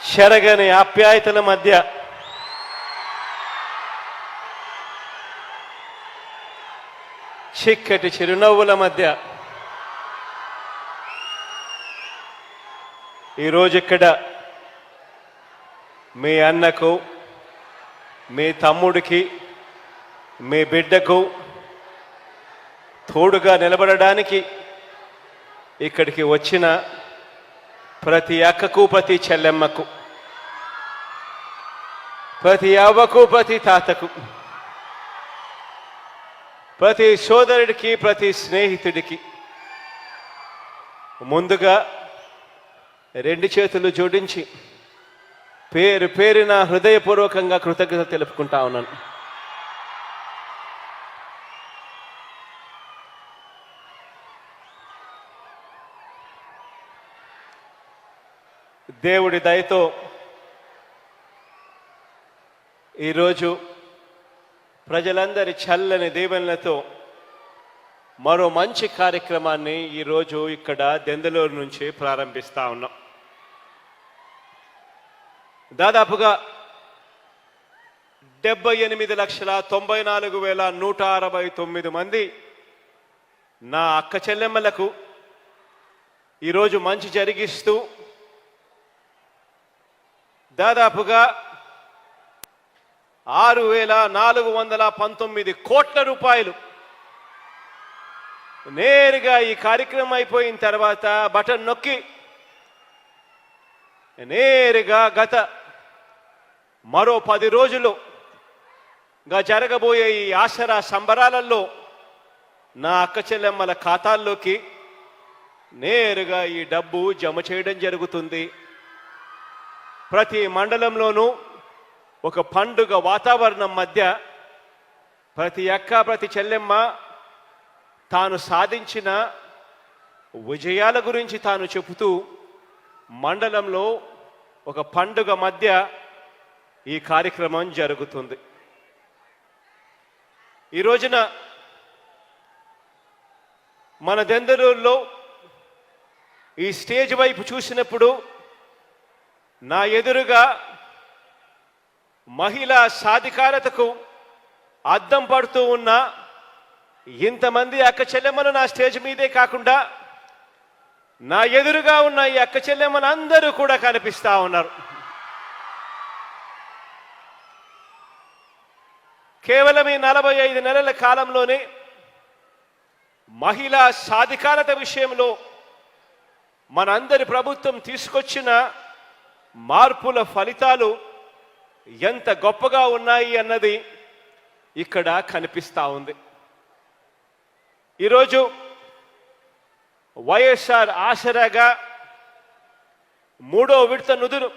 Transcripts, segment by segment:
చెరగని ఆప్యాయతల మధ్య చిక్కటి చిరునవ్వుల మధ్య ఈరోజు ఇక్కడ మీ అన్నకు మీ తమ్ముడికి మీ బిడ్డకు తోడుగా నిలబడడానికి ఇక్కడికి వచ్చిన ప్రతి అక్కకు ప్రతి చెల్లెమ్మకు. ప్రతి అవ్వకు ప్రతి తాతకు. ప్రతి సోదరుడికి ప్రతి స్నేహితుడికి. ముందుగా రెండు చేతులు జోడించి పేరు పేరున హృదయపూర్వకంగా కృతజ్ఞత తెలుపుకుంటా ఉన్నాను. దేవుడి దయతో ఈరోజు ప్రజలందరి చల్లని దీవెనలతో మరో మంచి కార్యక్రమాన్ని ఈరోజు ఇక్కడ దెందలూరు నుంచి ప్రారంభిస్తా ఉన్నాం. దాదాపుగా డెబ్బై ఎనిమిది లక్షల తొంభై నాలుగు వేల నూట అరవై తొమ్మిది మంది నా అక్క చెల్లెమ్మలకు ఈరోజు మంచి జరిగిస్తూ దాదాపుగా ఆరు వేల నాలుగు వందల పంతొమ్మిది కోట్ల రూపాయలు. నేరుగా ఈ కార్యక్రమం అయిపోయిన తర్వాత బటన్ నొక్కి నేరుగా గత మరో పది రోజులు గా జరగబోయే ఈ ఆసరా సంబరాలలో నా అక్క చెల్లెమ్మల ఖాతాల్లోకి నేరుగా ఈ డబ్బు జమ చేయడం జరుగుతుంది. ప్రతి మండలంలోనూ ఒక పండుగ వాతావరణం మధ్య ప్రతి అక్క ప్రతి చెల్లెమ్మ తాను సాధించిన విజయాల గురించి తాను చెబుతూ మండలంలో ఒక పండుగ మధ్య ఈ కార్యక్రమం జరుగుతుంది. ఈ రోజున మన దెందరూరులో ఈ స్టేజ్ వైపు చూసినప్పుడు నా ఎదురుగా మహిళా సాధికారతకు అద్దం పడుతూ ఉన్న ఇంతమంది అక్క చెల్లెమ్మలు నా స్టేజ్ మీదే కాకుండా నా ఎదురుగా ఉన్న ఈ అక్క చెల్లెమ్మలు అందరూ కూడా కనిపిస్తా ఉన్నారు. కేవలం ఈ నలభై ఐదు నెలల కాలంలోనే మహిళా సాధికారత విషయంలో మనందరి ప్రభుత్వం తీసుకొచ్చిన మార్పుల ఫలితాలు ఎంత గొప్పగా ఉన్నాయి అన్నది ఇక్కడ కనిపిస్తూ ఉంది. ఈరోజు వైఎస్ఆర్ ఆసరాగా మూడో విడత నిధులు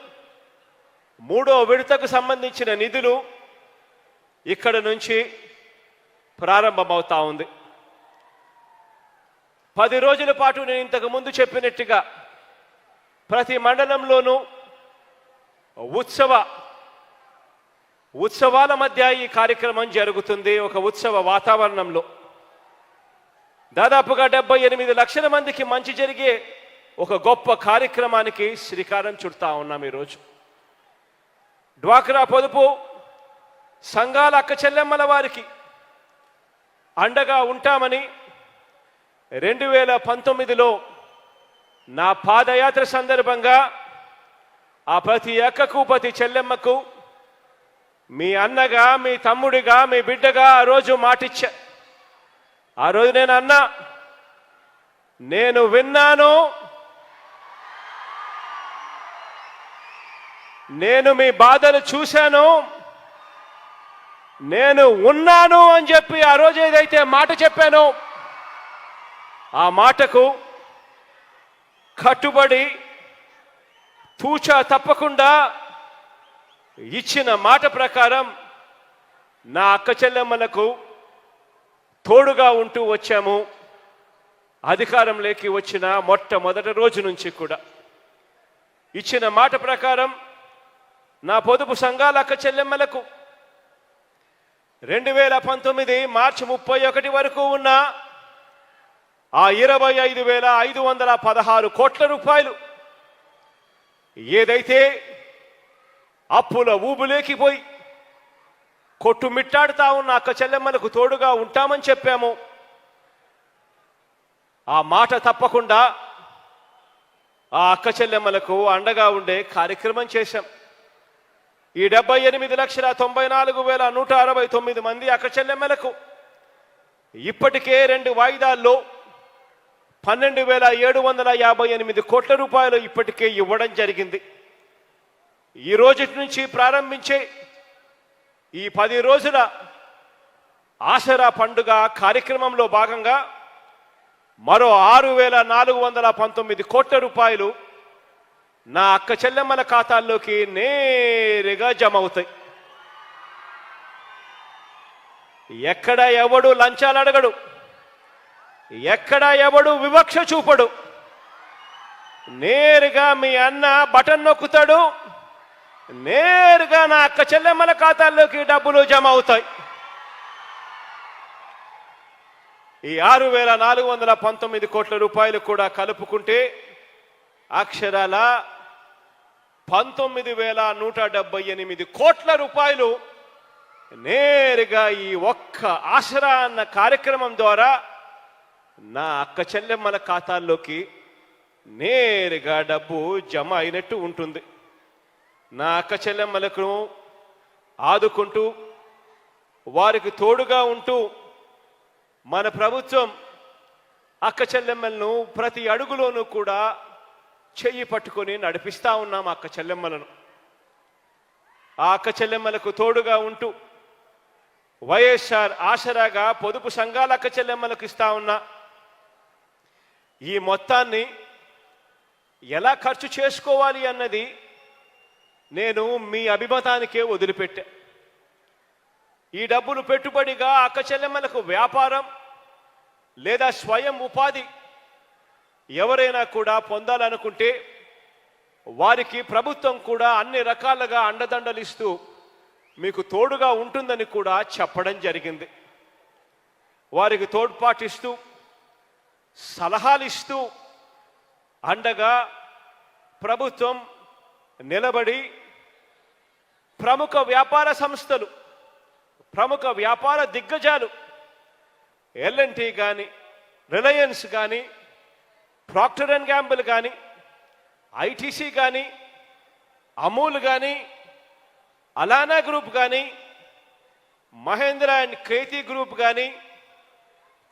మూడో విడతకు సంబంధించిన నిధులు ఇక్కడ నుంచి ప్రారంభమవుతా ఉంది. పది రోజుల పాటు నేను ఇంతకు ముందు చెప్పినట్టుగా ప్రతి మండలంలోనూ ఉత్సవ ఉత్సవాల మధ్య ఈ కార్యక్రమం జరుగుతుంది ఒక ఉత్సవ వాతావరణంలో. దాదాపుగా డెబ్బై ఎనిమిది లక్షల మందికి మంచి జరిగే ఒక గొప్ప కార్యక్రమానికి శ్రీకారం చుడతా ఉన్నాం ఈరోజు. డ్వాక్రా పొదుపు సంఘాల అక్క చెల్లెమ్మల వారికి అండగా ఉంటామని రెండు వేల పంతొమ్మిదిలో నా పాదయాత్ర సందర్భంగా ఆ ప్రతి అక్కకు ప్రతి చెల్లెమ్మకు మీ అన్నగా మీ తమ్ముడిగా మీ బిడ్డగా ఆ రోజు మాటిచ్చా. ఆ రోజు నేను అన్నా నేను విన్నాను నేను మీ బాధలు చూశాను నేను ఉన్నాను అని చెప్పి ఆ రోజు ఏదైతే మాట చెప్పానో ఆ మాటకు కట్టుబడి తూచా తప్పకుండా ఇచ్చిన మాట ప్రకారం నా అక్క చెల్లెమ్మలకు తోడుగా ఉంటూ వచ్చాము. అధికారంలోకి వచ్చిన మొట్టమొదటి రోజు నుంచి కూడా. ఇచ్చిన మాట ప్రకారం నా పొదుపు సంఘాల అక్క చెల్లెమ్మలకు రెండు వేల పంతొమ్మిది మార్చి ముప్పై ఒకటి వరకు ఉన్న ఆ ఇరవై ఐదు వేల ఐదు వందల పదహారు కోట్ల రూపాయలు ఏదైతే అప్పుల ఊబులేకిపోయి కొట్టుమిట్టాడుతా ఉన్న అక్క చెల్లెమ్మలకు తోడుగా ఉంటామని చెప్పాము. ఆ మాట తప్పకుండా ఆ అక్క చెల్లెమ్మలకు అండగా ఉండే కార్యక్రమం చేశాం. ఈ డెబ్బై ఎనిమిది లక్షల తొంభై నాలుగు వేల నూట అరవై తొమ్మిది మంది అక్క చెల్లెమ్మలకు ఇప్పటికే రెండు వాయిదాల్లో పన్నెండు వేల ఏడు వందల యాభై ఎనిమిది కోట్ల రూపాయలు ఇప్పటికే ఇవ్వడం జరిగింది. ఈ రోజు నుంచి ప్రారంభించే ఈ పది రోజుల ఆసరా పండుగ కార్యక్రమంలో భాగంగా మరో ఆరు వేల నాలుగు వందల పంతొమ్మిది కోట్ల రూపాయలు నా అక్క చెల్లెమ్మల ఖాతాల్లోకి నేరుగా జమ అవుతాయి. ఎక్కడ ఎవడు లంచాలు అడగడు. ఎక్కడ ఎవడు వివక్ష చూపడు. నేరుగా మీ అన్న బటన్ నొక్కుతాడు. నేరుగా నా అక్క చెల్లెమ్మల ఖాతాల్లోకి డబ్బులు జమ అవుతాయి. ఈ ఆరు వేల నాలుగు వందల పంతొమ్మిది కోట్ల రూపాయలు కూడా కలుపుకుంటే అక్షరాల పంతొమ్మిది వేల నూట డెబ్బై ఎనిమిది కోట్ల రూపాయలు నేరుగా ఈ ఒక్క ఆసరా అన్న కార్యక్రమం ద్వారా నా అక్క చెల్లెమ్మల ఖాతాల్లోకి నేరుగా డబ్బు జమ అయినట్టు ఉంటుంది. నా అక్క చెల్లెమ్మలకు ఆదుకుంటూ వారికి తోడుగా ఉంటూ మన ప్రభుత్వం అక్క చెల్లెమ్మలను ప్రతి అడుగులోనూ కూడా చెయ్యి పట్టుకొని నడిపిస్తూ ఉన్నాం అక్క చెల్లెమ్మలను. ఆ అక్క చెల్లెమ్మలకు తోడుగా ఉంటూ వైఎస్ఆర్ ఆసరాగా పొదుపు సంఘాల అక్క చెల్లెమ్మలకు ఇస్తా ఉన్నా. ఈ మొత్తాన్ని ఎలా ఖర్చు చేసుకోవాలి అన్నది నేను మీ అభిమతానికే వదిలిపెట్టా. ఈ డబ్బులు పెట్టుబడిగా అక్కచెల్లెమ్మలకు వ్యాపారం లేదా స్వయం ఉపాధి ఎవరైనా కూడా పొందాలనుకుంటే వారికి ప్రభుత్వం కూడా అన్ని రకాలుగా అండదండలు ఇస్తూ మీకు తోడుగా ఉంటుందని కూడా చెప్పడం జరిగింది. వారికి తోడ్పాటిస్తూ సలహాలు ఇస్తూ అండగా ప్రభుత్వం నిలబడి ప్రముఖ వ్యాపార సంస్థలు ప్రముఖ వ్యాపార దిగ్గజాలు ఎల్ఎన్టీ కానీ రిలయన్స్ కానీ ప్రాక్టర్ అండ్ గ్యాంబుల్ కానీ ఐటీసీ కానీ అమూల్ కానీ అలానా గ్రూప్ కానీ మహేంద్ర అండ్ క్రేతి గ్రూప్ కానీ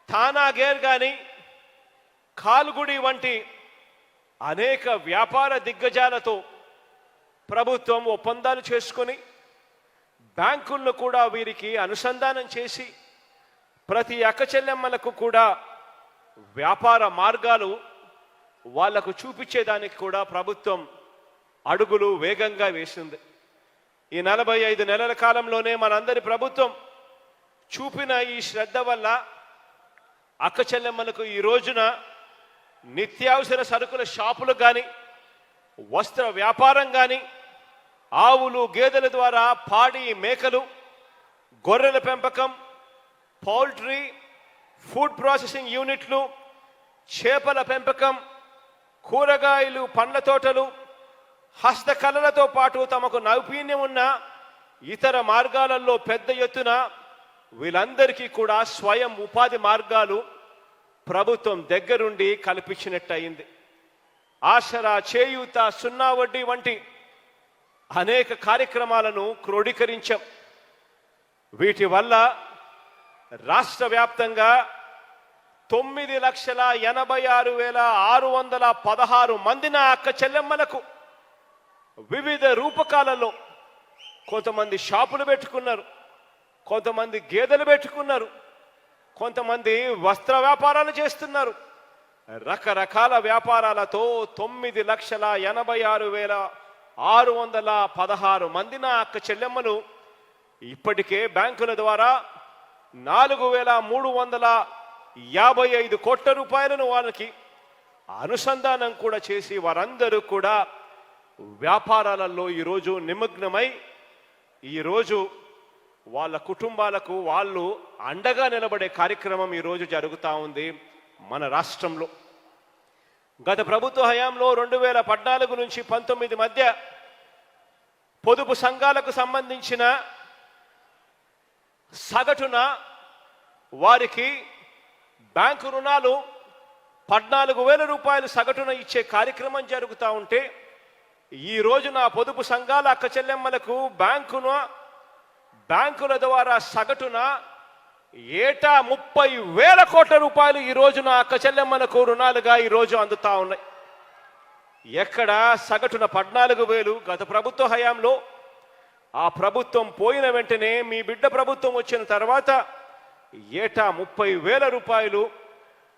థానా గేర్ కానీ కాల్గుడి వంటి అనేక వ్యాపార దిగ్గజాలతో ప్రభుత్వం ఒప్పందాలు చేసుకొని బ్యాంకులను కూడా వీరికి అనుసంధానం చేసి ప్రతి అక్కచెల్లెమ్మలకు కూడా వ్యాపార మార్గాలు వాళ్ళకు చూపించేదానికి కూడా ప్రభుత్వం అడుగులు వేగంగా వేసింది. ఈ నలభై ఐదు నెలల కాలంలోనే మనందరి ప్రభుత్వం చూపిన ఈ శ్రద్ధ వల్ల అక్కచెల్లెమ్మలకు ఈ రోజున నిత్యావసర సరుకుల షాపులు కానీ వస్త్ర వ్యాపారం కానీ ఆవులు గేదెల ద్వారా పాడి మేకలు గొర్రెల పెంపకం పౌల్ట్రీ ఫుడ్ ప్రాసెసింగ్ యూనిట్లు చేపల పెంపకం కూరగాయలు పండ్ల తోటలు హస్తకళలతో పాటు తమకు నైపుణ్యం ఉన్న ఇతర మార్గాలలో పెద్ద ఎత్తున వీళ్ళందరికీ కూడా స్వయం ఉపాధి మార్గాలు ప్రభుత్వం దగ్గరుండి కల్పించినట్టు అయింది ఆసరా చేయూత సున్నా వడ్డీ వంటి అనేక కార్యక్రమాలను క్రోడీకరించాం. వీటి వల్ల రాష్ట్ర వ్యాప్తంగా తొమ్మిది లక్షల ఎనభై ఆరు వేల ఆరు వందల పదహారు మంది నా అక్క చెల్లెమ్మలకు వివిధ రూపకాలలో కొంతమంది షాపులు పెట్టుకున్నారు కొంతమంది గేదెలు పెట్టుకున్నారు కొంతమంది వస్త్ర వ్యాపారాలు చేస్తున్నారు. రకరకాల వ్యాపారాలతో తొమ్మిది లక్షల ఎనభై ఆరు వేల ఆరు వందల పదహారు మంది నా అక్క చెల్లెమ్మలు ఇప్పటికే బ్యాంకుల ద్వారా నాలుగు వేల మూడు వందల యాభై ఐదు కోట్ల రూపాయలను వాళ్ళకి అనుసంధానం కూడా చేసి వారందరూ కూడా వ్యాపారాలలో ఈరోజు నిమగ్నమై ఈరోజు వాళ్ళ కుటుంబాలకు వాళ్ళు అండగా నిలబడే కార్యక్రమం ఈరోజు జరుగుతూ ఉంది మన రాష్ట్రంలో. గత ప్రభుత్వ హయాంలో రెండు వేల పద్నాలుగు నుంచి పంతొమ్మిది మధ్య పొదుపు సంఘాలకు సంబంధించిన సగటున వారికి బ్యాంకు రుణాలు పద్నాలుగు వేల రూపాయలు సగటున ఇచ్చే కార్యక్రమం జరుగుతూ ఉంటే ఈ నా పొదుపు సంఘాల అక్క చెల్లెమ్మలకు బ్యాంకును బ్యాంకుల ద్వారా సగటున ఏటా ముప్పై వేల కోట్ల రూపాయలు ఈ రోజున నా అక్క చెల్లెమ్మలకు రుణాలుగా ఈ రోజు అందుతా ఉన్నాయి. ఎక్కడ సగటున పద్నాలుగు వేలు గత ప్రభుత్వ హయాంలో ఆ ప్రభుత్వం పోయిన వెంటనే మీ బిడ్డ ప్రభుత్వం వచ్చిన తర్వాత ఏటా ముప్పై వేల రూపాయలు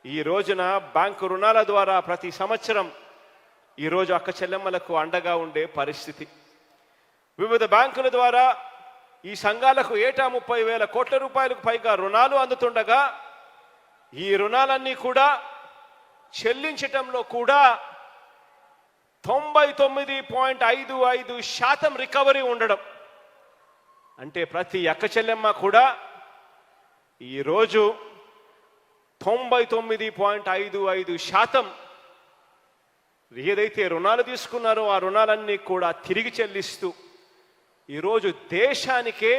ఈ రోజున బ్యాంకు రుణాల ద్వారా ప్రతి సంవత్సరం ఈరోజు అక్క చెల్లెమ్మలకు అండగా ఉండే పరిస్థితి. వివిధ బ్యాంకుల ద్వారా ఈ సంఘాలకు ఏటా ముప్పై వేల కోట్ల రూపాయలకు పైగా రుణాలు అందుతుండగా ఈ రుణాలన్నీ కూడా చెల్లించటంలో కూడా తొంభై తొమ్మిది పాయింట్ ఐదు ఐదు శాతం రికవరీ ఉండడం. అంటే ప్రతి అక్క చెల్లెమ్మ కూడా ఈరోజు తొంభై తొమ్మిది పాయింట్ ఐదు ఐదు శాతం ఏదైతే రుణాలు తీసుకున్నారో ఆ రుణాలన్నీ కూడా తిరిగి చెల్లిస్తూ ఈరోజు దేశానికే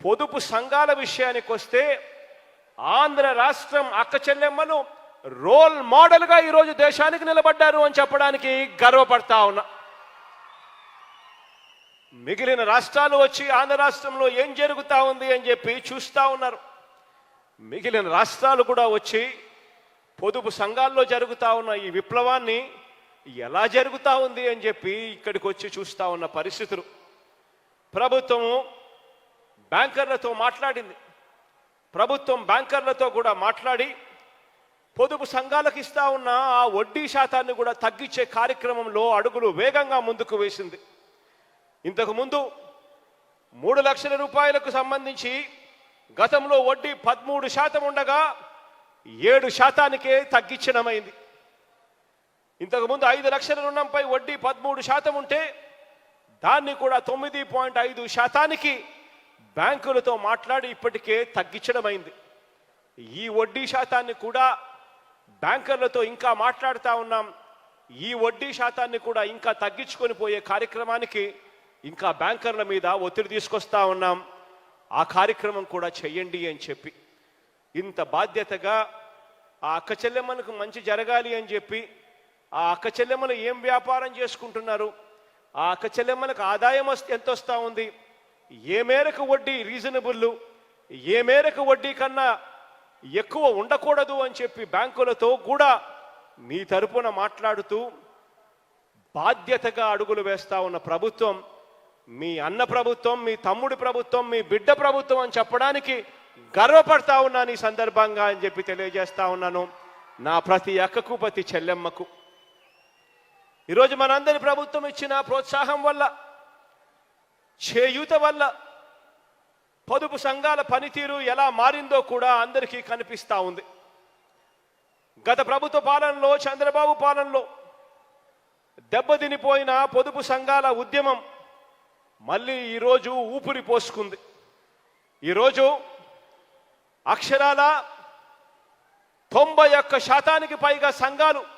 పొదుపు సంఘాల విషయానికి వస్తే ఆంధ్ర రాష్ట్రం అక్క చెల్లెమ్మలు రోల్ మోడల్గా ఈరోజు దేశానికి నిలబడ్డారు అని చెప్పడానికి గర్వపడతా ఉన్నా. మిగిలిన రాష్ట్రాలు వచ్చి ఆంధ్ర రాష్ట్రంలో ఏం జరుగుతా ఉంది అని చెప్పి చూస్తూ ఉన్నారు. మిగిలిన రాష్ట్రాలు కూడా వచ్చి పొదుపు సంఘాల్లో జరుగుతూ ఉన్న ఈ విప్లవాన్ని ఎలా జరుగుతా ఉంది అని చెప్పి ఇక్కడికి వచ్చి చూస్తూ ఉన్న పరిస్థితులు. ప్రభుత్వము బ్యాంకర్లతో మాట్లాడింది. ప్రభుత్వం బ్యాంకర్లతో కూడా మాట్లాడి పొదుపు సంఘాలకు ఇస్తా ఉన్న ఆ వడ్డీ శాతాన్ని కూడా తగ్గించే కార్యక్రమంలో అడుగులు వేగంగా ముందుకు వేసింది. ఇంతకుముందు మూడు లక్షల రూపాయలకు సంబంధించి గతంలో వడ్డీ పదమూడు శాతం ఉండగా ఏడు శాతానికే తగ్గించడమైంది. ఇంతకుముందు ఐదు లక్షల రుణంపై వడ్డీ పదమూడు శాతం ఉంటే దాన్ని కూడా తొమ్మిది పాయింట్ ఐదు శాతానికి బ్యాంకులతో మాట్లాడి ఇప్పటికే తగ్గించడమైంది. ఈ వడ్డీ శాతాన్ని కూడా బ్యాంకర్లతో ఇంకా మాట్లాడుతూ ఉన్నాం. ఈ వడ్డీ శాతాన్ని కూడా ఇంకా తగ్గించుకొని పోయే కార్యక్రమానికి ఇంకా బ్యాంకర్ల మీద ఒత్తిడి తీసుకొస్తా ఉన్నాం. ఆ కార్యక్రమం కూడా చెయ్యండి అని చెప్పి. ఇంత బాధ్యతగా ఆ అక్క చెల్లెమ్మలకు మంచి జరగాలి అని చెప్పి ఆ అక్క చెల్లెమ్మలు ఏం వ్యాపారం చేసుకుంటున్నారు? ఆ అక్క చెల్లెమ్మలకు ఆదాయం ఎంత వస్తూ ఉంది? ఏ మేరకు వడ్డీ రీజనబుల్ ఏ మేరకు వడ్డీ కన్నా ఎక్కువ ఉండకూడదు అని చెప్పి బ్యాంకులతో కూడా మీ తరపున మాట్లాడుతూ బాధ్యతగా అడుగులు వేస్తూ ఉన్న ప్రభుత్వం మీ అన్న ప్రభుత్వం మీ తమ్ముడి ప్రభుత్వం మీ బిడ్డ ప్రభుత్వం అని చెప్పడానికి గర్వపడతా ఉన్నాను ఈ సందర్భంగా అని చెప్పి తెలియజేస్తా ఉన్నాను. నా ప్రతి అక్కకు ప్రతి చెల్లెమ్మకు. ఈరోజు మనందరి ప్రభుత్వం ఇచ్చిన ప్రోత్సాహం వల్ల చేయూత వల్ల పొదుపు సంఘాల పనితీరు ఎలా మారిందో కూడా అందరికీ కనిపిస్తూ ఉంది. గత ప్రభుత్వ పాలనలో చంద్రబాబు పాలనలో దెబ్బతినిపోయిన పొదుపు సంఘాల ఉద్యమం మళ్ళీ ఈరోజు ఊపిరి పోసుకుంది. ఈరోజు అక్షరాల తొంభై ఒక్క శాతానికి పైగా సంఘాలు